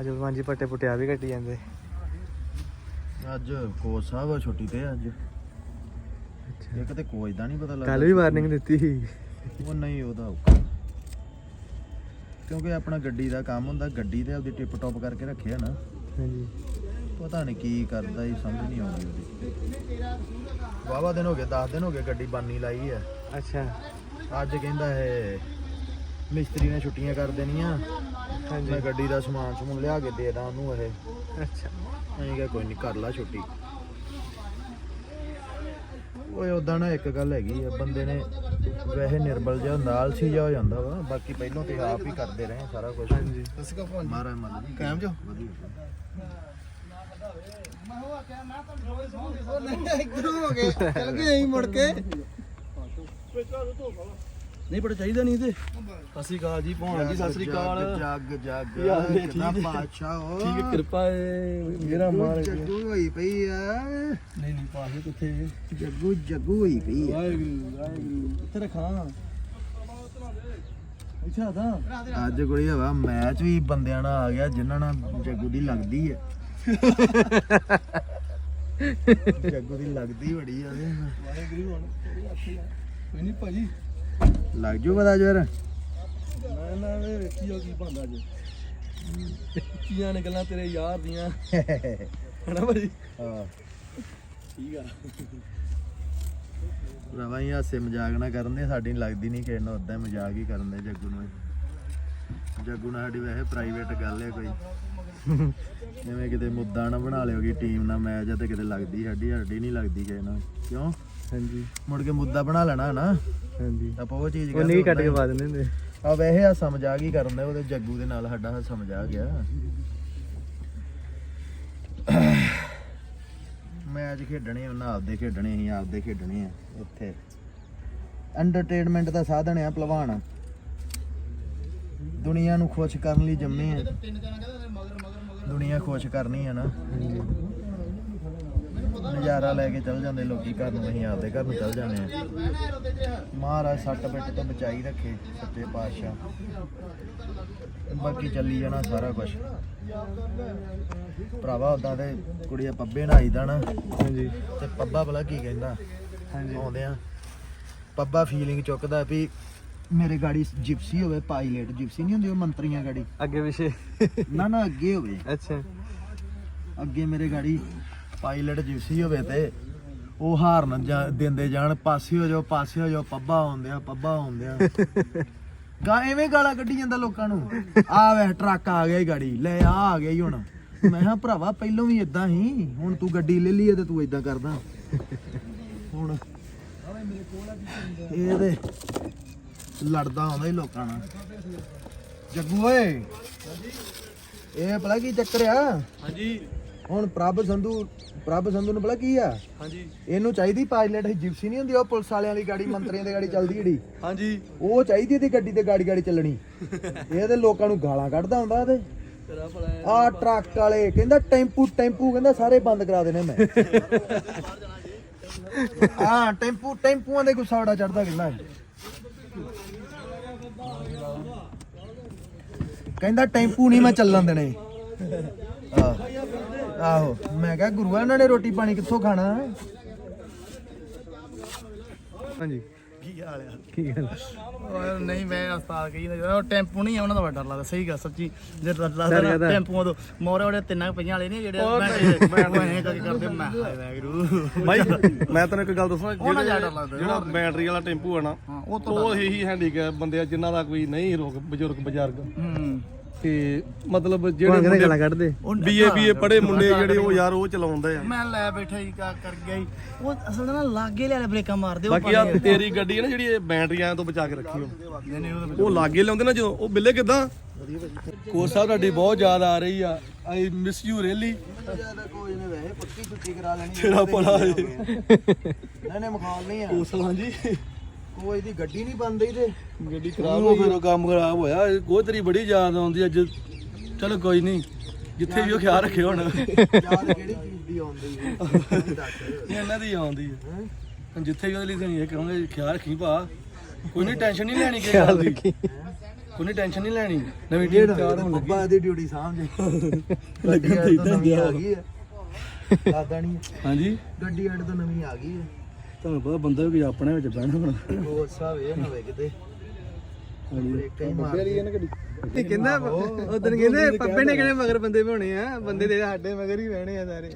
ਅੱਜ ਪੰਜ ਪੱਟੇ ਪੁੱਟਿਆ ਵੀ ਕੱਟੀ ਜਾਂਦੇ। ਅੱਜ ਕੋਚ ਸਾਹਿਬ ਛੁੱਟੀ ਤੇ ਆ ਅੱਜ। ਅੱਛਾ। ਇੱਕ ਤੇ ਕੋਚ ਦਾ ਨਹੀਂ ਪਤਾ ਲੱਗਦਾ ਕੱਲ ਵੀ ਵਾਰਨਿੰਗ ਦਿੱਤੀ ਸੀ। ਉਹ ਨਹੀਂ ਉਹਦਾ ਔਖਾ। ਕਿਉਂਕਿ ਆਪਣਾ ਗੱਡੀ ਦਾ ਕੰਮ ਹੁੰਦਾ ਗੱਡੀ ਤੇ ਆਪਦੀ ਟਿਪ ਟੌਪ ਕਰਕੇ ਰੱਖਿਆ ਨਾ। ਹਾਂਜੀ। ਪਤਾ ਨਹੀਂ ਕੀ ਕਰਦਾ ਹੀ ਸਮਝ ਨਹੀਂ ਆਉਂਦੀ ਉਹਦੀ। ਵਾਵਾ ਦਿਨ ਹੋ ਗਏ 10 ਦਿਨ ਹੋ ਗਏ ਗੱਡੀ ਬਾਨੀ ਲਾਈ ਹੈ ਅੱਛਾ। ਅੱਜ ਕਹਿੰਦਾ ਇਹ ਮਿਸਤਰੀ ਨੇ ਛੁੱਟੀਆਂ ਕਰ ਦੇਣੀਆਂ। ਹਾਂਜੀ। ਮੈਂ ਗੱਡੀ ਦਾ ਸਮਾਨ ਸਮੂਨ ਲਿਆ ਕੇ ਦੇ ਦਾਂ ਉਹਨੂੰ ਇਹ। ਅੱਛਾ। ਅਸੀਂ ਕਿਹਾ ਕੋਈ ਨਹੀਂ ਕਰ ਲਾ ਛੁੱਟੀ। ਓਏ ਉਦਾਂ ਨਾ ਇੱਕ ਗੱਲ ਹੈਗੀ ਆ ਬੰਦੇ ਨੇ ਵੈਸੇ ਨਿਰਬਲ ਜਿਹਾ ਹੁੰਦਾ ਆਲਸੀ ਜਿਹਾ ਹੋ ਜਾਂਦਾ ਵਾ ਬਾਕੀ ਪਹਿਲਾਂ ਤੇ ਆਪ ਹੀ ਕਰਦੇ ਰਹੇ ਸਾਰਾ ਕੁਝ ਹਾਂਜੀ। ਮਾਰਾ ਮਨ ਕਾਇਮ ਜੋ? ਵਧੀਆ। ਚੱਲ ਗਏ ਅਸੀਂ ਮੁੜ ਕੇ। ਨਹੀਂ ਪੜ ਚਾਹੀਦਾ ਨਹੀਂ ਤੇ ਸਤਿ ਸ਼੍ਰੀ ਅਕਾਲ ਜੀ ਭੌਣ ਜੀ ਸਤਿ ਸ਼੍ਰੀ ਅਕਾਲ। ਜੱਗ ਜੱਗ ਕੀ ਹਾਲ ਨੇ? ਕਿੱਦਾਂ ਠੀਕ ਹੈ? ਬਾਦਸ਼ਾਹ ਹੋ? ਠੀਕ ਹੈ ਕਿਰਪਾ ਹੈ ਮੇਰਾ ਮਾਰ ਜੱਗੂ ਹੋਈ ਪਈ ਆ। ਨਹੀਂ ਨਹੀਂ ਪਾਸੇ ਕਿੱਥੇ? ਜੱਗੂ ਜੱਗੂ ਹੋਈ ਪਈ ਆ। ਵਾਹਿਗੁਰੂ ਵਾਹਿਗੁਰੂ। ਕਿੱਥੇ ਰੱਖਾਂ? ਅੱਛਾ ਤਾਂ ਅੱਜ ਕੋਈ ਹਵਾ ਮੈਚ ਵੀ ਬੰਦਿਆਂ ਨਾਲ ਆ ਗਿਆ ਜਿਨ੍ਹਾਂ ਨਾਲ ਜੱਗੂ ਦੀ ਲੱਗਦੀ ਹੈ ਜੱਗੂ ਦੀ ਲੱਗਦੀ ਬੜੀ ਆ ਉਹਦੇ ਨਾਲ। ਵਾਹਿਗੁਰੂ ਹੁਣ ਕੋਈ ਨਹੀਂ ਭਾਜੀ। ਲੱਗ ਜੂ ਪਤਾ ਜਰ? ਮੈਂ ਨਾ ਵੇ ਵੇਖੀ ਹੋ ਕੀ ਬੰਦਾ ਅੱਜ ਕੀਆਂ ਨੇ ਗੱਲਾਂ ਤੇਰੇ ਯਾਰ ਦੀਆਂ। ਹਨਾ ਭਾਜੀ? ਹਾਂ। ਠੀਕ ਆ। ਰਵਾ ਹੀ ਹਾਸੇ ਮਜ਼ਾਕ ਨਾ ਕਰਨ ਦੇ ਸਾਡੀ ਲੱਗਦੀ ਨਹੀਂ ਕਿਸੇ ਨੂੰ ਉਦਾਂ ਮਜ਼ਾਕ ਹੀ ਕਰਨ ਦੇ ਜੱਗੂ ਨੂੰ ਜੱਗੂ ਨਾਲ ਸਾਡੀ ਵੈਸੇ ਪ੍ਰਾਈਵੇਟ ਗੱਲ ਹੈ ਕੋਈ। ਜਿਵੇਂ ਕਿਤੇ ਮੁੱਦਾ ਨਾ ਬਣਾ ਲਿਓਗੀ ਟੀਮ ਨਾਲ ਮੈਚ ਆ ਤੇ ਕਿਤੇ ਲੱਗਦੀ ਸਾਡੀ ਸਾਡੀ ਨਹੀਂ ਲੱਗਦੀ ਕਿਸੇ ਨਾਲ। ਕਿਉਂ? ਹਾਂਜੀ। ਮੁੜ ਕੇ ਮੁੱਦਾ ਬਣਾ ਲੈਣਾ ਨਾ ਹਾਂਜੀ। ਆਪਾਂ ਉਹ ਚੀਜ਼ ਉਹ ਨਹੀਂ ਕੱਟ ਕੇ ਪਾ ਦਿੰਦੇ ਹੁੰਦੇ। ਆ ਵੈਸੇ ਹਾਸਾ ਮਜ਼ਾਕ ਹੀ ਕਰਨ ਦੇ ਉਹਦੇ ਜੱਗੂ ਦੇ ਨਾਲ ਸਾਡਾ ਹਾਸਾ ਮਜ਼ਾਕ ਗਿਆ। ਮੈਚ ਖੇਡਣੇ ਉਹਨਾਂ ਆਪਦੇ ਖੇਡਣੇ ਅਸੀਂ ਆਪਦੇ ਖੇਡਣੇ ਆ ਉੱਥੇ। ਐਂਟਰਟੇਨਮੈਂਟ ਦਾ ਸਾਧਨ ਆ ਭਲਵਾਨ। ਦੁਨੀਆ ਨੂੰ ਖੁਸ਼ ਕਰਨ ਲਈ ਜੰਮੇ ਆ। ਦੁਨੀਆ ਖੁਸ਼ ਕਰਨੀ ਆ ਨਾ। ਨਜ਼ਾਰਾ ਲੈ ਕੇ ਚੱਲ ਜਾਂਦੇ ਲੋਕੀ ਘਰ ਨੂੰ ਅਸੀਂ ਆਪਦੇ ਘਰ ਨੂੰ ਚੱਲ ਜਾਂਦੇ ਆ ਮਹਾਰਾਜ ਸੱਟ ਪਿੱਟ ਤੋਂ ਬਚਾਈ ਰੱਖੇ ਸੱਚੇ ਪਾਤਸ਼ਾਹ। ਬਾਕੀ ਚੱਲੀ ਜਾਣਾ ਸਾਰਾ ਕੁਝ ਭਰਾਵਾ ਉਦਾਂ ਤੇ ਕੁੜੀਆਂ ਪੱਬੇ ਨਹਾਈਦਾ ਨਾ। ਹਾਂਜੀ। ਤੇ ਪੱਬਾ ਭਲਾ ਕੀ ਕਹਿੰਦਾ? ਹਾਂਜੀ। ਆਉਂਦੇ ਆ। ਪੱਬਾ ਫੀਲਿੰਗ ਚੁੱਕਦਾ ਵੀ ਮੇਰੇ ਗਾੜੀ ਜਿਪਸੀ ਹੋਵੇ ਪਾਇਲਟ ਜਿਪਸੀ ਨਹੀਂ ਹੁੰਦੀ ਉਹ ਮੰਤਰੀਆਂ ਗਾੜੀ। ਅੱਗੇ ਪਿਛੇ। ਨਾ ਨਾ ਅੱਗੇ ਹੋਵੇ। ਅੱਛਾ। ਅੱਗੇ ਮੇਰੇ ਗਾੜੀ ਪਾਇਲਟ ਜਿਪਸੀ ਹੋਵੇ ਤੇ ਉਹ ਹਾਰਨ ਜਾ- ਦਿੰਦੇ ਜਾਣ ਪਾਸੇ ਹੋ ਜਾਓ ਪਾਸੇ ਹੋ ਜਾਓ ਪੱਬਾ ਆਉਂਦੇ ਆ ਪੱਬਾ ਆਉਂਦੇ ਆ। ਗਾ ਐਵੇਂ ਗਾਲਾਂ ਕੱਢੀ ਜਾਂਦਾ ਲੋਕਾਂ ਨੂੰ। ਆ ਵੇ ਟਰੱਕ ਆ ਗਿਆ ਈ ਗਾੜੀ ਲੈ ਆ ਆ ਗਿਆ ਈ ਹੁਣ। ਮੈਂ ਕਿਹਾ ਭਰਾਵਾ ਪਹਿਲੋਂ ਵੀ ਇਦਾਂ ਹੀ ਹੁਣ ਤੂੰ ਗੱਡੀ ਲੈ ਲਈ ਤੇ ਤੂੰ ਇਦਾਂ ਕਰਦਾ। ਹੁਣ ਇਹ ਤੇ ਲੜਦਾ ਆਉਂਦਾ ਹੀ ਲੋਕਾਂ ਨਾਲ। ਜੱਗੂ ਓਏ ਇਹ ਭਲਾ ਕੀ ਚੱਕਰ ਆ? ਹਾਂਜੀ। ਹੁਣ ਪ੍ਰਭ ਸੰਧੂ ਪ੍ਰਭ ਸੰਧੂ ਨੂੰ ਭਲਾ ਕੀ ਆ? ਹਾਂਜੀ। ਇਹਨੂੰ ਚਾਹੀਦੀ ਪਾਇਲਟ ਜਿਪਸੀ ਨਹੀਂ ਹੁੰਦੀ ਉਹ ਪੁਲਿਸ ਵਾਲਿਆਂ ਦੀ ਗਾੜੀ ਮੰਤਰੀਆਂ ਦੀ ਗਾੜੀ ਚੱਲਦੀ ਜਿਹੜੀ। ਹਾਂਜੀ। ਉਹ ਚਾਹੀਦੀ ਇਹਦੀ ਗੱਡੀ ਤੇ ਗਾੜੀ ਗਾੜੀ ਚੱਲਣੀ। ਇਹ ਤੇ ਲੋਕਾਂ ਨੂੰ ਗਾਲਾਂ ਕੱਢਦਾ ਹੁੰਦਾ ਇਹਦੇ ਆ ਟਰੱਕ ਵਾਲੇ ਕਹਿੰਦਾ ਟੈਂਪੂ ਟੈਂਪੂ ਕਹਿੰਦਾ ਸਾਰੇ ਬੰਦ ਕਰਾ ਦੇਣੇ ਮੈਂ। ਹਾਂ ਟੈਂਪੂ ਟੈਂਪੂਆਂ ਦੇ ਗੁੱਸਾ ਬੜਾ ਚੜਦਾ ਕਹਿੰਦਾ। ਕਹਿੰਦਾ ਟੈਂਪੂ ਨਹੀਂ ਮੈਂ ਚੱਲਣ ਦੇਣੇ। ਆਹ, ਆਹੋ ਮੈਂ ਕਿਹਾ ਗੁਰੂਆ ਇਹਨਾਂ ਨੇ ਰੋਟੀ ਪਾਣੀ ਕਿੱਥੋਂ ਖਾਣਾ? ਹਾਂਜੀ। ਕੀ ਹਾਲ ਆ? ਕੀ ਗੱਲ ਓਏ ਨਹੀਂ ਮੈਂ ਉਸਤਾਦ ਕਹੀ ਨਾ ਜਦੋਂ ਟੈਂਪੂ ਨਹੀਂ ਆਉਣਾ ਤਾਂ ਬੜਾ ਡਰ ਲੱਗਦਾ ਸਹੀ ਗੱਲ ਸੱਚੀ। ਜੇ ਡਰ ਲੱਗਦਾ ਟੈਂਪੂਆਂ ਤੋਂ ਮੋਰੇ ਉਹਦੇ ਤਿੰਨਾਂ ਪਈਆਂ ਵਾਲੇ ਨਹੀਂ ਜਿਹੜੇ ਮੈਂ ਮੈਂ ਕਰਕੇ ਕਰਦੇ ਮੈਂ ਹਾਏ ਵੈਗਰੂ ਬਾਈ ਮੈਂ ਤੈਨੂੰ ਇੱਕ ਗੱਲ ਦੱਸਾਂ ਜਿਹੜੇ- ਜ਼ਿਆਦਾ ਲੱਗਦਾ। ਜਿਹੜਾ ਬੈਟਰੀ ਵਾਲਾ ਟੈਂਪੂ ਆ ਨਾ ਉਹ ਤੋਂ ਉਹ ਇਹੀ ਹੈਂਡੀਕੈਪ ਬੰਦੇ ਆ ਜਿਨ੍ਹਾਂ ਦਾ ਕੋਈ ਨਹੀਂ ਰੋਗ ਬਜ਼ੁਰਗ ਬਜ਼ੁਰਗ। ਹੂੰ। ਤੇ ਮਤਲਬ ਜਿਹੜੇ ਕਹਿੰਦੇ ਗਾਲਾਂ ਮੁੰਡੇ ਕੱਢਦੇ? ਬੀਏ ਬੀਏ ਪੜੇ ਮੁੰਡੇ ਜਿਹੜੇ ਉਹ ਯਾਰ ਉਹ ਚਲਾਉਂਦੇ ਆ। ਮੈਂ ਲੈ ਬੈਠਾ ਹੀ ਕਾ ਕਰ ਗਿਆ ਹੀ ਉਹ ਅਸਲ ਨਾਲ ਲਾਗੇ ਲੈ ਬ੍ਰੇਕਾਂ ਮਾਰਦੇ ਉਹ ਬਾਕੀ ਆ ਤੇਰੀ ਗੱਡੀ ਹੈ ਨਾ ਜਿਹੜੀ ਇਹ ਬੈਟਰੀਆਂ ਤੋਂ ਬਚਾ ਕੇ ਰੱਖੀ ਹੋ ਨਹੀਂ ਨਹੀਂ ਉਹ ਉਹ ਲਾਗੇ ਲਿਆਉਂਦੇ ਨਾ ਜਦੋਂ ਉਹ ਬਿੱਲੇ ਕਿਦਾਂ? ਕੋਚ ਸਾਹਿਬ ਤੁਹਾਡੀ ਬਹੁਤ ਯਾਦ ਆ ਰਹੀ ਆ। ਆਈ ਮਿਸ ਯੂ ਰੀਲੀ ਜ਼ਿਆਦਾ ਕੋਈ ਨੇ ਵੈਸੇ ਪੱਕੀ ਛੁੱਟੀ ਕਰਾ ਲੈਣੀ। ਤੇਰਾ ਭਲਾ। ਨਹੀਂ ਨਹੀਂ ਮਖਾਲ ਨਹੀਂ ਆ। ਸਾਹਿਬ ਜੀ। ਕੋਈ ਦੀ ਗੱਡੀ ਨਹੀਂ ਬੰਦੀ ਤੇ ਗੱਡੀ ਖਰਾਬ ਹੋ ਗਈ। ਕੰਮ ਖਰਾਬ ਹੋਇਆ। ਇਹ ਤੇਰੀ ਬੜੀ ਯਾਦ ਆਉਂਦੀ ਅੱਜ ਚਲੋ ਕੋਈ ਨਹੀਂ ਜਿੱਥੇ ਵੀ ਉਹ ਖਿਆਲ ਰੱਖਿਓ ਹੁਣ। ਯਾਦ ਕਿਹੜੀ ਚੀਜ਼ ਦੀ ਆਉਂਦੀ ਹੈ ਇਹਨਾਂ ਦੀ ਆਉਂਦੀ ਹੈ? ਹੁਣ ਜਿੱਥੇ ਵੀ ਉਹਦੇ ਲਈ ਤੁਸੀਂ ਇਹ ਕਰੋਗੇ ਖਿਆਲ ਰੱਖੀ ਭਾ ਕੋਈ ਨਹੀਂ ਟੈਨਸ਼ਨ ਨਹੀਂ ਲੈਣੀ ਕਿਸੇ ਗੱਲ ਦੀ। ਕੋਈ ਟੈਨਸ਼ਨ ਨਹੀਂ ਲੈਣੀ। ਨਵੀਂ ਟੀਮ ਤਿਆਰ ਹੋਣ ਲੱਗੀ। ਬੱਬਾ ਦੀ ਡਿਊਟੀ ਸਾਹਮਣੇ ਲੱਗਣ ਤੋਂ ਇਦਾਂ ਆ ਗਈ ਹੈ ਦਾਦਾ ਨਹੀਂ ਹਾਂਜੀ? ਗੱਡੀ ਅੱਡ ਤੋਂ ਨਵੀਂ ਆ ਗਈ ਹੈ ਤੁਹਾਨੂੰ ਪਤਾ ਬੰਦਾ ਵੀ ਆਪਣੇ ਵਿੱਚ ਬਹਿਣਾ ਹੁਣ। ਉਹ ਸਭ ਇਹ ਨਾ ਹੋਵੇ ਕਿਤੇ। ਤੇ ਕਹਿੰਦਾ ਉਦੋਂ ਕਹਿੰਦੇ ਪੱਪੇ ਨੇ ਕਿਹੜੇ ਮਗਰ ਬੰਦੇ ਹੋਣੇ ਆ ਬੰਦੇ ਦੇ ਸਾਡੇ ਮਗਰ ਹੀ ਰਹਿਣੇ ਆ ਸਾਰੇ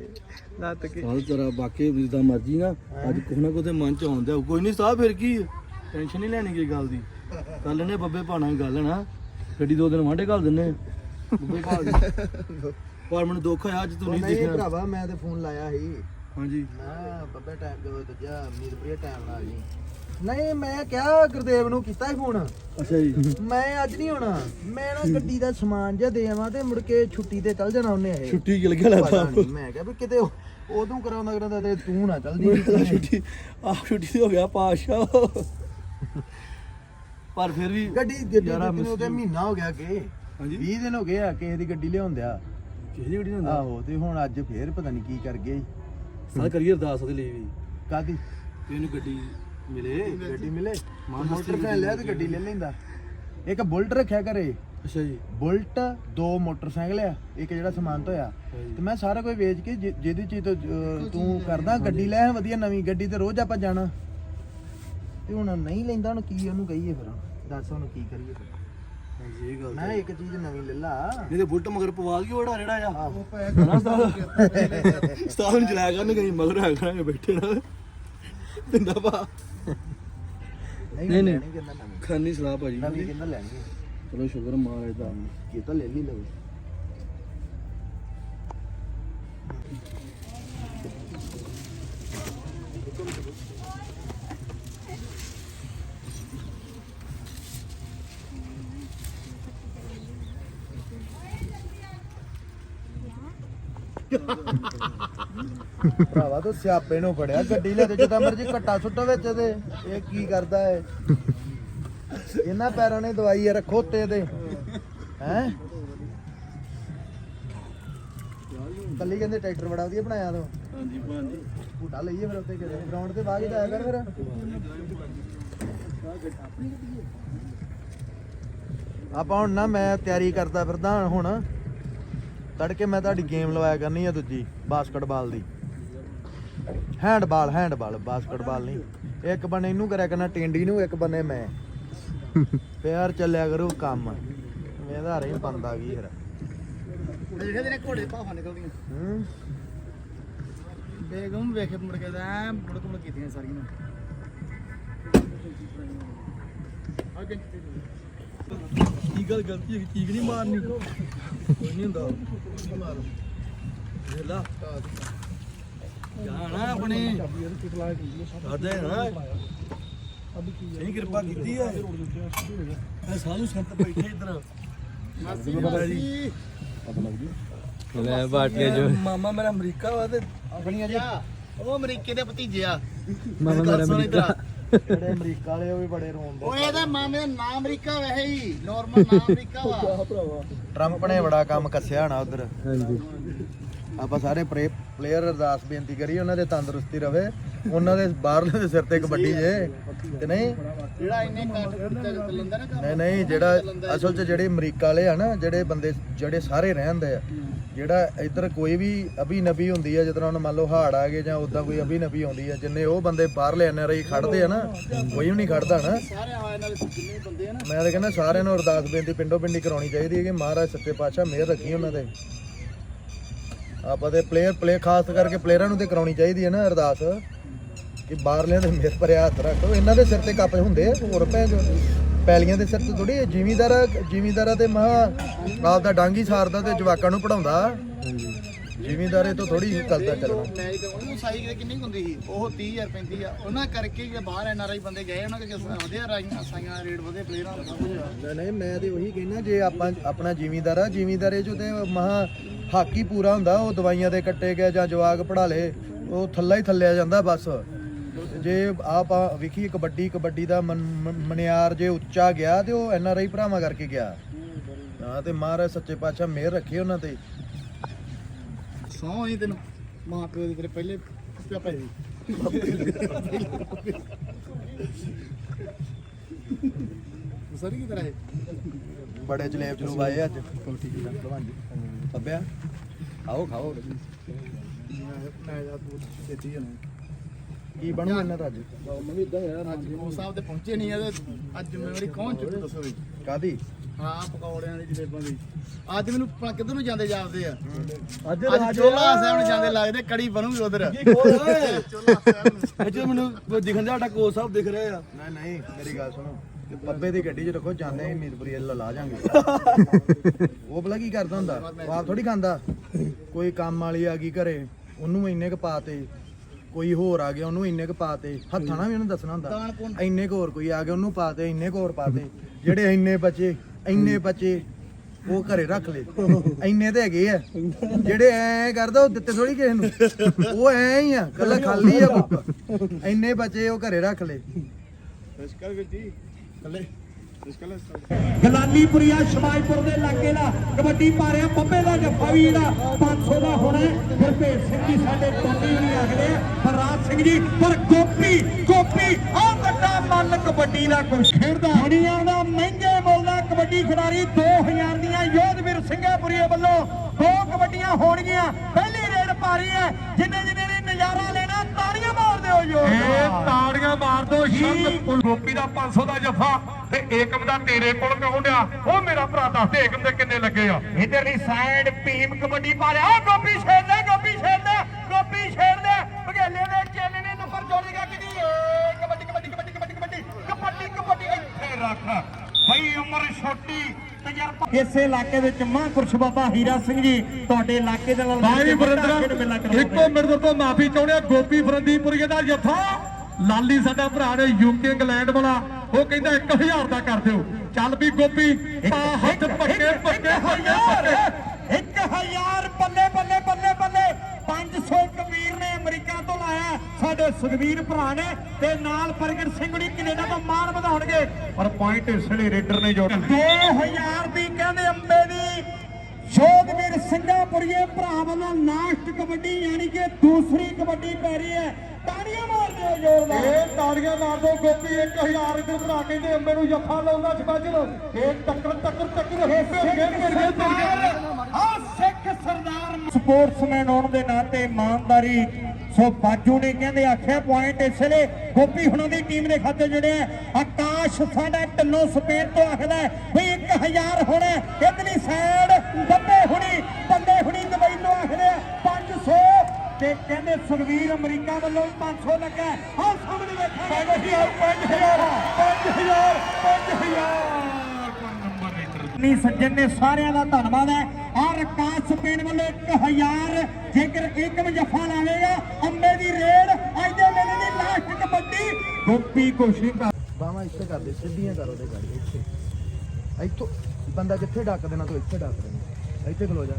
ਲੱਤ ਕੇ। ਸਾਲ ਤੇਰਾ ਬਾਕੀ ਵੀ ਜਿੱਦਾਂ ਮਰਜ਼ੀ ਨਾ ਅੱਜ ਕੁਛ ਨਾ ਕੁਛ ਮਨ ਚ ਆਉਂਦਾ ਕੋਈ ਨਹੀਂ ਸਾਹਿਬ ਫਿਰ ਕੀ ਟੈਨਸ਼ਨ ਨਹੀਂ ਲੈਣੀ ਕੋਈ ਗੱਲ ਦੀ। ਕਰ ਲੈਣੇ ਬੱਬੇ ਭਾਣਾ ਦੀ ਗੱਲ ਨਾ ਗੱਡੀ ਦੋ ਦਿਨ ਵਾਂਢੇ ਘੱਲ ਦਿੰਨੇ ਬੱਬੇ ਭਾ ਦੀ। ਪਰ ਮੈਨੂੰ ਦੁੱਖ ਹੋਇਆ ਅੱਜ ਤੂੰ ਨਹੀਂ ਨਹੀਂ ਦੇਖਿਆ। ਭਰਾਵਾ ਮੈਂ ਤੇ ਫੋਨ ਲਾਇਆ ਸੀ। ਹਾਂਜੀ। ਮੈਂ ਬੱਬੇ ਟਾਈਮ ਜਦੋਂ ਦੂਜਾ ਮੀਰਪੁਰੀਆ ਟਾਈਮ ਨਾਲ ਜੀ। ਨਹੀਂ ਮੈਂ ਕਿਹਾ ਗੁਰਦੇਵ ਨੂੰ ਕੀਤਾ ਹੀ ਫੋਨ ਅੱਛਾ ਜੀ। ਮੈਂ ਅੱਜ ਨਹੀਂ ਆਉਣਾ। ਮੈਂ ਨਾ ਗੱਡੀ ਦਾ ਸਮਾਨ ਜਿਹਾ ਦੇ ਆਵਾਂ ਤੇ ਮੁੜ ਕੇ ਛੁੱਟੀ ਤੇ ਚੱਲ ਜਾਣਾ ਉਹਨੇ ਇਹ। ਛੁੱਟੀ ਗਿਲ ਗਿਆ ਪਤਾ ਲੱਗਦਾ ਨਹੀਂ ਮੈਂ ਕਿਹਾ ਵੀ ਕਿਤੇ ਉਦੋਂ ਕਰਾਉਂਦਾ ਕਰਾਉਂਦਾ ਤੇ ਤੂੰ ਨਾ ਚੱਲਦੀ ਛੁੱਟੀ ਆ ਛੁੱਟੀ ਤੇ ਹੋ ਗਿਆ ਪਾਸ਼ਾ ਪਰ ਫਿਰ ਵੀ ਗੱਡੀ ਗੱਡੀ ਯਾਰਾ ਦਿੱਤੀ ਨੂੰ ਤੇ ਮਹੀਨਾ ਹੋ ਗਿਆ ਕਿ ਹਾਂਜੀ। 20 ਦਿਨ ਹੋ ਗਏ ਆ ਕਿਸੇ ਦੀ ਗੱਡੀ ਲਿਆਉਂਦਿਆ। ਕਿਸੇ ਦੀ ਗੱਡੀ ਹੁੰਦਾ ਆਹੋ ਤੇ ਹੁਣ ਅੱਜ ਫੇਰ ਪਤਾ ਨਹੀਂ ਕੀ ਕਰ ਗਏ ਸਾਲ ਕਰੀਏ ਅਰਦਾਸ ਉਹਦੇ ਲਈ ਵੀ। ਕਾਦੀ ਤੇ ਇਹਨੂੰ ਗੱਡੀ ਮਿਲੇ ਗੱਡੀ ਮਿਲੇ। ਮੋਟਰਸਾਈਕਲ ਲਿਆ ਤੇ ਗੱਡੀ ਲੈ ਲੈਂਦਾ। ਇੱਕ ਬੁਲਟ ਰੱਖਿਆ ਘਰੇ। ਅੱਛਾ ਜੀ। ਬੁਲਟ ਦੋ ਮੋਟਰਸਾਈਕਲ ਆ ਇੱਕ ਜਿਹੜਾ ਸਮਾਨ ਤੋਂ ਆ ਤੇ ਮੈਂ ਸਾਰਾ ਕੁਝ ਵੇਚ ਕੇ ਜਿ- ਜਿਹਦੀ ਚੀਜ਼ ਤੋਂ ਅਹ, ਤੂੰ ਕਰਦਾ ਗੱਡੀ ਲੈ ਆ ਵਧੀਆ ਨਵੀਂ ਗੱਡੀ ਤੇ ਰੋਜ਼ ਆਪਾਂ ਜਾਣਾ। ਤੇ ਹੁਣ ਨਹੀਂ ਲੈਂਦਾ ਹੁਣ ਕੀ ਉਹਨੂੰ ਕਹੀਏ ਫਿਰ ਦੱਸ ਹੁਣ ਕੀ ਕਰੀਏ ਫਿਰ? ਹਾਂਜੀ ਇਹ ਗੱਲ ਮੈਂ ਇੱਕ ਚੀਜ਼ ਨਵੀਂ ਲੈ ਲਾ। ਨਹੀਂ ਤੇ ਬੁਲਟ ਮਗਰ ਪਵਾ ਦਿਓ ਜਿਹੜਾ ਜਿਹੜਾ ਆ। ਆਹੋ। ਸਟਾਫ ਨੂੰ ਚਲਾਇਆ ਕਰਨ ਕਹੀਂ ਮਗਰ ਆ ਕਰਾਂਗੇ ਬੈਠੇ ਨਾ ਪਿੰਦਾ ਪਾ ਨਹੀਂ ਨਹੀਂ, ਖਾਨੀ ਸਲਾਹ ਭਾਜੀ। ਨਵੀਂ ਕਹਿੰਦਾ ਲੈਣੀ ਹੈ। ਚਲੋ ਸ਼ੁਕਰ ਮਹਾਰਾਜ ਦਾ। ਇਹ ਤਾਂ ਲੈ ਲਈ ਲਵੇ ਭਰਾਵਾ ਤੂੰ ਸਿਆਪੇ ਨੂੰ ਫੜਿਆ ਗੱਡੀ ਲੈ ਤੇ ਜਿੱਦਾਂ ਮਰਜ਼ੀ ਕੱਟਾ ਸੁੱਟੋ ਵਿੱਚ ਤੇ। ਇਹ ਕੀ ਕਰਦਾ ਹੈ ਇਹਨਾਂ ਪੈਰਾਂ ਨੇ ਦਵਾਈ ਆ ਰੱਖੋ ਤੇ। ਦੇ ਹੈ? ਕੱਲੀ ਕਹਿੰਦੇ ਟਰੈਕਟਰ ਬੜਾ ਵਧੀਆ ਬਣਾਇਆ ਤੂੰ। ਹਾਂਜੀ ਭਾਜੀ। ਝੂਟਾ ਲਈਏ ਫਿਰ ਉੱਤੇ ਕਿਤੇ। ਗਰਾਊਂਡ ਤੇ ਬਾਅਦ ਜਾਇਆ ਕਰ ਫਿਰ। ਆਪਾਂ ਹੁਣ ਨਾ ਮੈਂ ਤਿਆਰੀ ਕਰਦਾ ਫਿਰਦਾ ਹੁਣ। ਤੜਕੇ ਮੈਂ ਤੁਹਾਡੀ ਗੇਮ ਲਵਾਇਆ ਕਰਨੀ ਆ ਦੂਜੀ ਬਾਸਕਟਬਾਲ ਦੀ। ਹੈਂਡਬਾਲ ਹੈਂਡਬਾਲ ਬਾਸਕਟਬਾਲ ਨਹੀਂ। ਇੱਕ ਬੰਨੇ ਇਹਨੂੰ ਕਰਿਆ ਕਰਨਾ ਟਿੰਡੀ ਨੂੰ ਇੱਕ ਬੰਨੇ ਮੈਂ। ਪਿਆਰ ਚੱਲਿਆ ਕਰੂ ਕੰਮ। ਮੇਰਾ ਰਹੀ ਬੰਦ ਗਈ ਫਿਰ। ਦੇਖਦੇ ਨੇ ਘੋੜੇ ਭਾਫਾਂ ਨਿਕਲਦੀਆਂ। ਹੂੰ। ਬੇਗਮ ਵੇਖੇ ਮੁੜ ਕੇ ਤਾਂ ਮੁੜ ਮੁੜ ਕੀਤੀਆਂ ਸਾਰੀਆਂ। ਅੱਗੇ। ਕੀ ਗੱਲ ਗਲਤੀ ਹੈ? ਚੀਕ ਨਹੀਂ ਮਾਰਨੀ? ਕੋਈ ਨਹੀਂ ਹੁੰਦਾ। ਵੇਲਾ ਜਾਣਾ ਆਪਣੀ। ਦਾਦਾ ਹੈ ਨਾ। ਸਹੀ ਕਿਰਪਾ ਕੀਤੀ ਹੈ। ਇਹ ਸਾਧੂ ਸੰਤ ਬੈਠੇ ਇਧਰ। ਮਾਸੀ ਲੈ ਬਾਟੀਆਂ ਜੋ। ਮਾਮਾ ਮੇਰਾ ਅਮਰੀਕਾ ਵਾ ਤੇ ਆਪਣੀਆਂ ਜੀ ਉਹ ਅਮਰੀਕੇ ਦੇ ਭਤੀਜੇ ਆ। ਮਾਮਾ ਮੇਰਾ ਅਮਰੀਕਾ। ਜਿਹੜੇ ਅਮਰੀਕਾ ਵਾਲੇ ਉਹ ਵੀ ਬੜੇ ਰੋਂਦੇ ਉਹ ਇਹਦਾ ਮਾਮੇ ਦਾ ਨਾਮ ਅਮਰੀਕਾ ਵੈਸੇ ਹੀ ਨਾਰਮਲ ਨਾਮ ਅਮਰੀਕਾ ਵਾ। ਟਰੰਪ ਨੇ ਬੜਾ ਕੰਮ ਕੱਸਿਆ ਹੋਣਾ ਉਧਰ। ਹਾਂਜੀ। ਆਪਾਂ ਸਾਰੇ ਪਲੇਅਰ ਅਰਦਾਸ ਬੇਨਤੀ ਕਰੀ ਉਹਨਾਂ ਦੇ ਤੰਦਰੁਸਤੀ ਰਵੇ। ਉਹਨਾਂ ਦੇ ਬਾਹਰਲੇ ਦੇ ਸਿਰ ਤੇ ਕਬੱਡੀ ਜੇ। ਤੇ ਨਹੀਂ? ਜਿਹੜਾ ਇੰਨੇ ਕੱਟ ਚੱਲਦਾ ਨਾ ਨਹੀਂ ਨਹੀਂ ਜਿਹੜਾ ਅਸਲ 'ਚ ਜਿਹੜੇ ਅਮਰੀਕਾ ਵਾਲੇ ਆ ਨਾ ਜਿਹੜੇ ਬੰਦੇ ਜਿਹੜੇ ਸਾਰੇ ਰਹਿੰਦੇ ਆ ਜਿਹੜਾ ਇੱਧਰ ਕੋਈ ਵੀ ਅਭੀ ਨਬੀ ਹੁੰਦੀ ਆ ਜਿੱਦਾਂ ਹੁਣ ਮੰਨ ਲਓ ਹਾੜ ਆ ਗਏ ਜਾਂ ਉਦਾਂ ਕੋਈ ਅਭੀ ਨਬੀ ਆਉਂਦੀ ਆ ਜਿੰਨੇ ਉਹ ਬੰਦੇ ਬਾਹਰਲੇ ਐਨਆਰਆਈ ਖੜਦੇ ਆ ਨਾ ਕੋਈ ਵੀ ਨਹੀਂ ਖੜਦਾ ਨਾ। ਸਾਰੇ ਆਏ ਨਾਲ ਜਿੰਨੇ ਬੰਦੇ ਆ ਨਾ। ਮੈਂ ਤਾਂ ਕਹਿੰਦਾ ਸਾਰਿਆਂ ਨੂੰ ਅਰਦਾਸ ਬੇਨਤੀ ਪਿੰਡੋ ਪਿੰਡੀ ਕਰਾਉਣੀ ਚਾਹੀਦੀ ਹੈ ਕਿ ਮਹਾਰਾਜ ਸੱਚੇ ਪਾਤਸ਼ਾਹ ਮਿਹਰ ਰੱਖੀ ਉਹਨਾਂ ਤੇ। ਆਪਾਂ ਤੇ ਪਲੇਅਰ ਪਲੇ ਖਾਸ ਕਰਕੇ ਪਲੇਅਰਾਂ ਨੂੰ ਤੇ ਕਰਾਉਣੀ ਚਾਹੀਦੀ ਹੈ ਨਾ ਅਰਦਾਸ ਕਿ ਬਾਹਰਲਿਆਂ ਦੇ ਮਿਹਰ ਭਰਿਆ ਹੱਥ ਰੱਖੋ। ਇਹਨਾਂ ਦੇ ਸਿਰ ਤੇ ਕੱਪ ਹੁੰਦੇ ਆ ਹੋਰ ਪੈ ਜੋ ਪੈਲੀਆਂ ਦੇ ਸਿਰ ਤੇ ਥੋੜੀ ਜ਼ਿਮੀਦਾਰ ਜ਼ਿਮੀਦਾਰਾਂ ਤੇ ਮਹਾ ਆਪ ਦਾ ਡਾਂਗੀ ਸਾਰਦਾ ਤੇ ਜਵਾਕਾਂ ਨੂੰ ਪੜਾਉਂਦਾ ਜ਼ਿਮੀਦਾਰੇ ਤੋਂ ਥੋੜੀ ਕਰਦਾ ਚੱਲਣਾ। ਮੈਚ ਤੇ ਉਹਨੂੰ ਸਾਈ ਕਿਤੇ ਕਿੰਨੀ ਕੁ ਹੁੰਦੀ ਸੀ? ਉਹ 30000 35 ਆ ਉਹਨਾਂ ਕਰਕੇ ਜੇ ਬਾਹਰ ਐਨ ਆਰ ਆਈ ਬੰਦੇ ਗਏ ਉਹਨਾਂ ਦੇ ਵਧੀਆ ਰਾਈਆਂ ਸਾਈਆਂ ਰੇਟ ਵਧੇ ਪਲੇਅਰਾਂ ਦਾ ਸਭ ਕੁਝ ਆ। ਨਹੀਂ ਨਹੀਂ ਮੈਂ ਤੇ ਉਹੀ ਕਹਿਣਾ ਜੇ ਆਪਾਂ ਆਪਣਾ ਜ਼ਿਮੀਦਾਰ ਆ ਜ਼ਿਮੀਦਾਰੇ ਚ ਤੇ ਮਹਾ ਹਾਕੀ ਪੂਰਾ ਹੁੰਦਾ ਉਹ ਦਵਾਈਆਂ ਦੇ ਕੱਟੇ ਗਿਆ ਜਾਂ ਜਵਾਕ ਪੜਾ ਲੇ ਉਹ ਥੱਲਾ ਹੀ ਥੱਲਿਆ ਜਾਂਦਾ ਬਸ। ਜੇ ਆਪਾਂ ਵਿਖੀ ਕਬੱਡੀ ਕਬੱਡੀ ਦਾ ਮਨਿਆਰ ਜੇ ਉੱਚਾ ਗਿਆ ਤੇ ਉਹ ਐਨ ਆਰ ਆਈ ਭਰਾਵਾਂ ਕਰਕੇ ਗਿਆ। ਹਾਂ ਤੇ ਮਹਾਰਾਜ ਸੱਚੇ ਪਾਤਸ਼ਾਹ ਮਿਹਰ ਰੱਖੇ ਉਹਨਾਂ ਤੇ। ਸੌ ਹੀ ਤੈਨੂੰ। ਮਾਂ ਪਿਓ ਦੇ ਤੇਰੇ ਪਹਿਲੇ ਪਿਆਪਾ ਜੀ ਸਰੀ ਕਿਧਰ ਹੈ ਬੜੇ ਜਲੇਬ ਜਲੂਬ ਆਏ ਅੱਜ। ਪੱਬਿਆ ਆਓ ਖਾਓ। ਮੈਂ ਜਾ ਤੂੰ ਛੇਤੀ ਜਾਣਾ। ਕੀ ਬਣੂ ਇਹਨਾਂ ਦਾ ਅੱਜ? ਮੈਂ ਵੀ ਇਦਾਂ ਯਾਰ ਅੱਜ ਉਹ ਸਾਹਿਬ ਤੇ ਪਹੁੰਚੇ ਨਹੀਂ ਆ ਤੇ ਅੱਜ ਜ਼ਿੰਮੇਵਾਰੀ ਕੌਣ ਚੁੱਕੂ ਦੱਸੋ ਵੀ। ਕਾਦੀ ਹਾਂ ਪਕੌੜਿਆਂ ਦੀ ਜਲੇਬਾਂ ਦੀ। ਅੱਜ ਮੈਨੂੰ ਭਲਾ ਕਿੱਧਰ ਨੂੰ ਜਾਂਦੇ ਜਾਪਦੇ ਆ? ਅੱਜ ਅੱਜ ਚੋਲਾ ਸਾਹਿਬ ਨੂੰ ਜਾਂਦੇ ਲੱਗਦੇ ਕੜੀ ਬਣੂਗੀ ਉਧਰ। ਕੀ ਕੋਲ ਓਏ ਇੱਥੇ ਮੈਨੂੰ ਦਿਖਣ ਦਾ ਸਾਡਾ ਕੋਚ ਸਾਹਿਬ ਦਿਖ ਰਿਹਾ ਆ। ਨਹੀਂ ਨਹੀਂ ਮੇਰੀ ਗੱਲ ਸੁਣੋ। ਪੱਬੇ ਦੀ ਗੱਡੀ 'ਚ ਰੱਖੋ ਜਾਂਦੇ ਹੀ ਮੀਰਪੁਰੀ ਵੱਲ ਲਾ ਜਾਾਂਗੇ। ਉਹ ਭਲਾ ਕੀ ਕਰਦਾ ਹੁੰਦਾ? ਉਹ ਆਪ ਥੋੜੀ ਖਾਂਦਾ। ਕੋਈ ਕੰਮ ਵਾਲੀ ਆ ਗਈ ਘਰੇ ਉਹਨੂੰ ਇੰਨੇ ਕ ਪਾਤੇ ਕੋਈ ਹੋਰ ਆ ਗਿਆ ਉਹਨੂੰ ਇੰਨੇ ਕ ਪਾਤੇ। ਹੱਥਾਂ ਨਾਲ ਵੀ ਉਹਨੂੰ ਦੱਸਣਾ ਹੁੰਦਾ। ਇੰਨੇ ਕੁ ਹੋਰ ਕੋਈ ਆ ਗਿਆ ਉਹਨੂੰ ਪਾਤੇ ਇੰਨੇ ਕੁ ਹੋਰ ਪਾਤੇ। ਜਿਹੜੇ ਇੰਨੇ ਬਚੇ ਇੰਨੇ ਬਚੇ ਉਹ ਘਰੇ ਰੱਖ ਲੈ ਇੰਨੇ ਤੇ ਹੈਗੇ ਆ। ਜਿਹੜੇ ਐ ਕਰਦਾ ਉਹ ਦਿੱਤੇ ਥੋੜੀ ਕਿਸੇ ਨੂੰ। ਉਹ ਐ ਹੀ ਆ ਕੱਲਾ ਖਾਲੀ ਆ ਬੁੱਕ ਇੰਨੇ ਬਚੇ ਉਹ ਘਰੇ ਰੱਖ ਲੈ ਨਮਸਕਾਰ ਵੀਰ ਜੀ। ਕੱਲੇ ਨਮਸਕਾਰ ਸ਼ਮਾਈਪੁਰ ਦੇ ਇਲਾਕੇ ਦਾ ਕਬੱਡੀ ਪਾ ਰਿਹਾ ਪੰਬੇ ਦਾ ਜੱਫਾ ਵੀ ਇਹਦਾ 500 ਦਾ ਹੋਣਾ ਹੈ। ਗੁਰਭੇਜ ਸਿੰਘ ਜੀ ਸਾਡੇ ਟੋਨੀ ਵੀ ਆਖਦੇ ਆ। ਹਰਰਾਜ ਸਿੰਘ ਜੀ, ਪਰ ਗੋਪੀ ਗੋਪੀ ਆ ਵੱਡਾ ਮੱਲ ਕਬੱਡੀ ਦਾ ਕੁਛ ਖੇਡਦਾ। ਦੁਨੀਆ ਦਾ ਮਹਿੰਗੇ ਮੁੱਲ ਦਾ ਕਬੱਡੀ ਖਿਡਾਰੀ 2000 ਦੀਆਂ ਯੋਧਵੀਰ ਸਿੰਘਾਪੁਰੀਏ ਵੱਲੋਂ ਦੋ ਕਬੱਡੀਆਂ ਹੋਣਗੀਆਂ। ਪਹਿਲੀ ਰੇਡ ਪਾ ਹੈ। ਜਿੰਨੇ ਜਿੰਨੇ ਨੇ ਨਜ਼ਾਰਾ ਲੈਣਾ ਤਾੜੀਆਂ ਮਾਰ ਦਿਓ ਜੋ ਇਹ ਤਾੜੀਆਂ ਮਾਰ ਦੋ ਸ਼ਬਦ ਗੋਪੀ ਦਾ 500 ਦਾ ਜਫਾ ਤੇ ਏਕਮ ਦਾ ਤੇਰੇ ਕੋਲ ਕਹੋਂਡਿਆ ਉਹ ਮੇਰਾ ਭਰਾ ਦੱਸ ਦੇ ਏਕਮ ਦੇ ਕਿੰਨੇ ਲੱਗੇ ਆ? ਇਧਰਲੀ ਸਾਈਡ ਭੀਮ ਕਬੱਡੀ ਪਾ ਰਿਹਾ ਉਹ ਗੋਪੀ ਛੇੜਦਾ ਗੋਪੀ ਛੇੜਦਾ ਗੋਪੀ ਛੇੜਦਾ ਬਗੇਲੇ ਦੇ ਚੇਲੇ ਨੇ ਨੰਬਰ ਜੋੜੇਗਾ ਕਿਦੀ ਏ ਕਬੱਡੀ ਕਬੱਡੀ ਕਬੱਡੀ ਕਬੱਡੀ ਕਬੱਡੀ ਕਬੱਡੀ ਕਬੱਡੀ ਇੱਥੇ ਰੱਖ। ਬਈ ਉਮਰ ਛੋਟੀ ਤਜਰਬਾ। ਇਸੇ ਇਲਾਕੇ ਵਿੱਚ ਮਹਾਂਪੁਰਸ਼ ਬਾਬਾ ਹੀਰਾ ਸਿੰਘ ਜੀ ਤੁਹਾਡੇ ਇਲਾਕੇ ਦੇ ਨਾਲ ਭਾਈ ਵਰਿੰਦਰ ਇੱਕੋ ਮਿੰਟ ਤੋਂ ਮਾਫੀ ਚਾਹੁੰਦੇ ਆ। ਗੋਪੀ ਫਰੰਦੀਪੁਰੀਏ ਦਾ ਜਫਾ। ਲਾਲੀ ਸਾਡਾ ਭਰਾ ਨੇ ਯੂਕੇ ਇੰਗਲੈਂਡ ਵਾਲਾ ਉਹ ਕਹਿੰਦਾ 1000 ਦਾ ਕਰ ਦਿਓ। ਚੱਲ ਵੀ ਗੋਪੀ ਪਾ ਹੱਥ ਪੱਕੇ ਪੱਕੇ ਪੱਕੇ ਪੱਕੇ। ਇੱਕ ਹਜ਼ਾਰ ਬੱਲੇ ਬੱਲੇ ਬੱਲੇ ਬੱਲੇ। 500 ਕਬੀਰ ਨੇ ਅਮਰੀਕਾ ਤੋਂ ਲਾਇਆ। ਸਾਡੇ ਸੁਖਵੀਰ ਭਰਾ ਨੇ ਤੇ ਨਾਲ ਪ੍ਰਗਟ ਸਿੰਘ ਨੇ ਕੈਨੇਡਾ ਤੋਂ ਮਾਣ ਵਧਾਉਣਗੇ। ਪਰ ਪੁਆਇੰਟ ਇਸ ਵੇਲੇ ਰੇਡਰ ਨੇ ਜੋ 2000 ਦੀ ਕਹਿੰਦੇ ਅੰਬੇ ਦੀ। ਸ਼ੋਧਵੀਰ ਸਿੰਘਾਪੁਰੀਏ ਭਰਾ ਵੱਲੋਂ ਲਾਸਟ ਕਬੱਡੀ ਯਾਨੀ ਕਿ ਦੂਸਰੀ ਕਬੱਡੀ ਪੈ ਰਹੀ ਹੈ। ਤਾੜੀਆਂ ਇਹ ਤਾੜੀਆਂ ਮਾਰ ਦੋ ਗੋਪੀ 1000 ਇਧਰ ਭਰਾ ਕਹਿੰਦੇ ਅੰਬੇ ਨੂੰ ਜੱਫਾ ਲਾਉਂਦਾ ਸਪੈਸ਼ਲ ਇਹ ਟੱਕਰ ਟੱਕਰ ਟੱਕਰ ਹੋ ਫੇਰ ਫੇਰ ਫੇਰ ਫੇਰ ਆ ਸਿੱਖ ਸਰਦਾਰ ਸਪੋਰਟਸਮੈਨ ਹੋਣ ਦੇ ਨਾਤੇ ਇਮਾਨਦਾਰੀ ਸੋ ਬਾਜੂ ਨੇ ਕਹਿੰਦੇ ਆਖਿਆ ਪੁਆਇੰਟ ਇਸ ਲਈ ਗੋਪੀ ਹੁਣਾਂ ਦੀ ਟੀਮ ਦੇ ਖਾਤੇ ਜਿਹੜੇ ਆਕਾਸ਼ ਸਾਡਾ ਢੱਲੋਂ ਸਪੇਨ ਤੋਂ ਆਖਦਾ ਵੀ 1000 ਹੋਣਾ ਇਧਰਲੀ ਸਾਈਡ ਬੱਬੇ ਹੁਣੀ ਬੱਬੇ ਹੁਣੀ। ਤੇ ਕਹਿੰਦੇ ਸੁਖਵੀਰ ਅਮਰੀਕਾ ਵੱਲੋਂ 500 ਲੱਗਾ ਆਹ ਸਾਹਮਣੇ ਵੇਖਾਂ। 5000 5000 5000 5000 ਨੀ ਸੱਜਣ ਨੇ ਸਾਰਿਆਂ ਦਾ ਧੰਨਵਾਦ ਹੈ। ਔਰ ਆਕਾਸ਼ ਸਪੇਨ ਵੱਲੋਂ 1000 ਜੇਕਰ ਏਕਮ ਜਫਾ ਲਾਵੇਗਾ ਅੰਬੇ ਦੀ ਰੇਡ ਅੱਜ ਦੇ ਮੇਲੇ ਦੀ ਲਾਸਟ ਕਬੱਡੀ। ਗੋਪੀ ਕੋਸ਼ਿਸ਼ ਕਰ ਬਾਹਾਂ ਇੱਥੇ ਕਰ ਦੇ ਸਿੱਧੀਆਂ ਕਰ ਉਹਦੇ ਗਾੜੀ ਇੱਥੇ। ਇੱਥੋਂ ਬੰਦਾ ਕਿੱਥੇ ਡੱਕ ਦੇਣਾ ਤੂੰ ਇੱਥੇ ਡੱਕ ਦੇਣਾ। ਇੱਥੇ ਖਲੋ ਜਾ।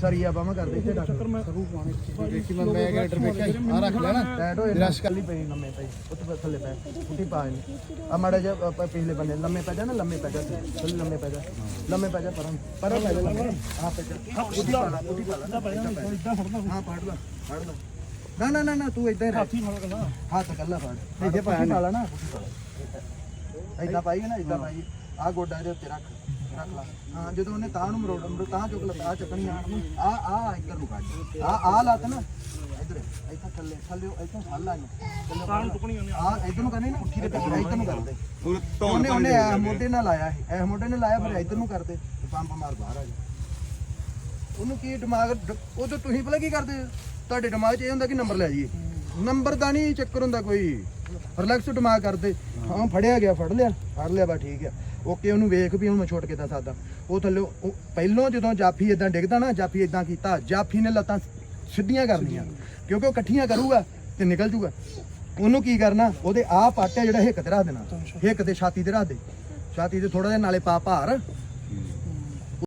ਸਰੀਆ ਬਾਹਾਂ ਕਰ ਦੇ ਇੱਥੇ ਡੱਕ ਦੇਖੀ ਮੈਂ ਮੈਂ ਗ੍ਰੈਡਰ ਵੇਖਿਆ ਆ ਰੱਖ ਲੈਣਾ ਟੈਟ ਹੋਏ ਰਸ਼ ਕੱਲੀ ਪਈ ਲੰਮੇ ਪਈ ਉੱਥੇ ਥੱਲੇ ਪੈ ਉੱਠੀ ਪਾ ਨਹੀਂ ਆ ਮਾੜਾ ਜਿਹਾ ਆਪਾਂ ਪਿਛਲੇ ਬੰਨੇ। ਲੰਮੇ ਪੈ ਜਾ ਨਾ ਲੰਮੇ ਪੈ ਜਾ ਥੱਲੇ ਲੰਮੇ ਪੈ ਜਾ। ਲੰਮੇ ਪੈ ਜਾ ਪਰਾਂ। ਪਰਾਂ ਪੈ ਜਾ ਲੰਮੇ। ਆ ਪੈ ਜਾ। ਉੱਠੀ ਪਾ ਲਾ ਉੱਠੀ ਪਾ ਲਾ। ਇਦਾਂ ਫੜਨਾ ਹਾਂ ਫੜ ਲਾ ਫੜ ਲਾ। ਨਾ ਨਾ ਨਾ ਨਾ ਤੂੰ ਇਦਾਂ ਹੀ ਹਾਥੀ ਫੜ ਲਾ ਹੱਥ ਕੱਲਾ ਫੜ। ਇੱਥੇ ਪਾਇਆ ਨਾ। ਲਾ ਨਾ। ਇਦਾਂ ਪਾਈ ਨਾ ਇਦਾਂ ਪਾਈ ਆ ਗੋਡਾ ਇਹਦੇ ਉੱਤੇ ਰੱਖ। ਰੱਖ ਲਾ ਹਾਂ ਜਦੋਂ ਉਹਨੇ ਤਾਂ ਨੂੰ ਮਰੋੜ ਮਰੋ ਤਾਂ ਚੁੱਕ ਲਾ ਤਾਂ ਚੱਕਣੀ ਆ ਆ ਆ ਇੱਧਰ ਨੂੰ ਕੱਢ। ਆ ਆ ਲੱਤ ਨਾ ਇੱਧਰ ਇੱਥੇ ਥੱਲੇ ਥੱਲੇ ਇੱਥੋਂ ਫੜ ਲਾ ਇਹਨੂੰ। ਤਾਂ ਨੂੰ ਚੁੱਕਣੀ ਉਹਨੇ ਆ ਇੱਧਰ ਨੂੰ ਕਰਨੀ ਨਾ ਉੱਠੀ ਦੇ ਪਿੱਛੇ ਇੱਧਰ ਨੂੰ ਕਰਦੇ ਉਹਨੇ ਉਹਨੇ ਇਹ ਮੋਢੇ ਨਾਲ ਲਾਇਆ ਇਹ। ਇਹ ਮੋਢੇ ਨਾਲ ਲਾਇਆ ਫਿਰ ਇੱਧਰ ਨੂੰ ਕਰਦੇ ਪੰਪ ਮਾਰ ਬਾਹਰ ਆ ਜਾ। ਉਹਨੂੰ ਕੀ ਦਿਮਾਗ ਉਹ ਤਾਂ ਤੁਸੀਂ ਭਲਾ ਕੀ ਕਰਦੇ ਤੁਹਾਡੇ ਦਿਮਾਗ 'ਚ ਇਹ ਹੁੰਦਾ ਕਿ ਨੰਬਰ ਲੈ ਜਾਈਏ। ਨੰਬਰ ਦਾ ਨਹੀਂ ਚੱਕਰ ਹੁੰਦਾ ਕੋਈ। ਰਿਲੈਕਸ ਦਿਮਾਗ ਕਰਦੇ। ਹਾਂ। ਫੜਿਆ ਗਿਆ ਫੜ ਲਿਆ। ਫੜ ਲਿਆ ਬਾ ਠੀਕ ਆ। ਓਕੇ ਉਹਨੂੰ ਵੇਖ ਵੀ ਹੁਣ ਮੈਂ ਛੁੱਟ ਸਕਦਾ। ਉਹ ਥੱਲੇ ਪਹਿਲੋਂ ਜਦੋਂ ਜਾਫੀ ਇਦਾਂ ਡਿੱਗਦਾ ਨਾ ਜਾਫੀ ਇਦਾਂ ਕੀਤਾ ਜਾਫੀ ਨੇ ਲੱਤਾਂ ਸਿੱਧੀਆਂ ਕਰਨੀਆਂ ਕਿਉਂਕਿ ਉਹ ਇਕੱਠੀਆਂ ਕਰੂਗਾ ਤੇ ਨਿਕਲ ਜੂਗਾ। ਉਹਨੂੰ ਕੀ ਕਰਨਾ? ਉਹਦੇ ਆਹ ਪਾਟਿਆ ਜਿਹੜਾ ਹਿੱਕ ਤੇ ਰੱਖ ਦੇਣਾ। ਹਿੱਕ ਤੇ ਛਾਤੀ ਤੇ ਰੱਖ ਦੇ। ਛਾਤੀ ਤੇ ਥੋੜਾ ਜਿਹਾ ਨਾਲੇ ਪਾ ਭਾਰ।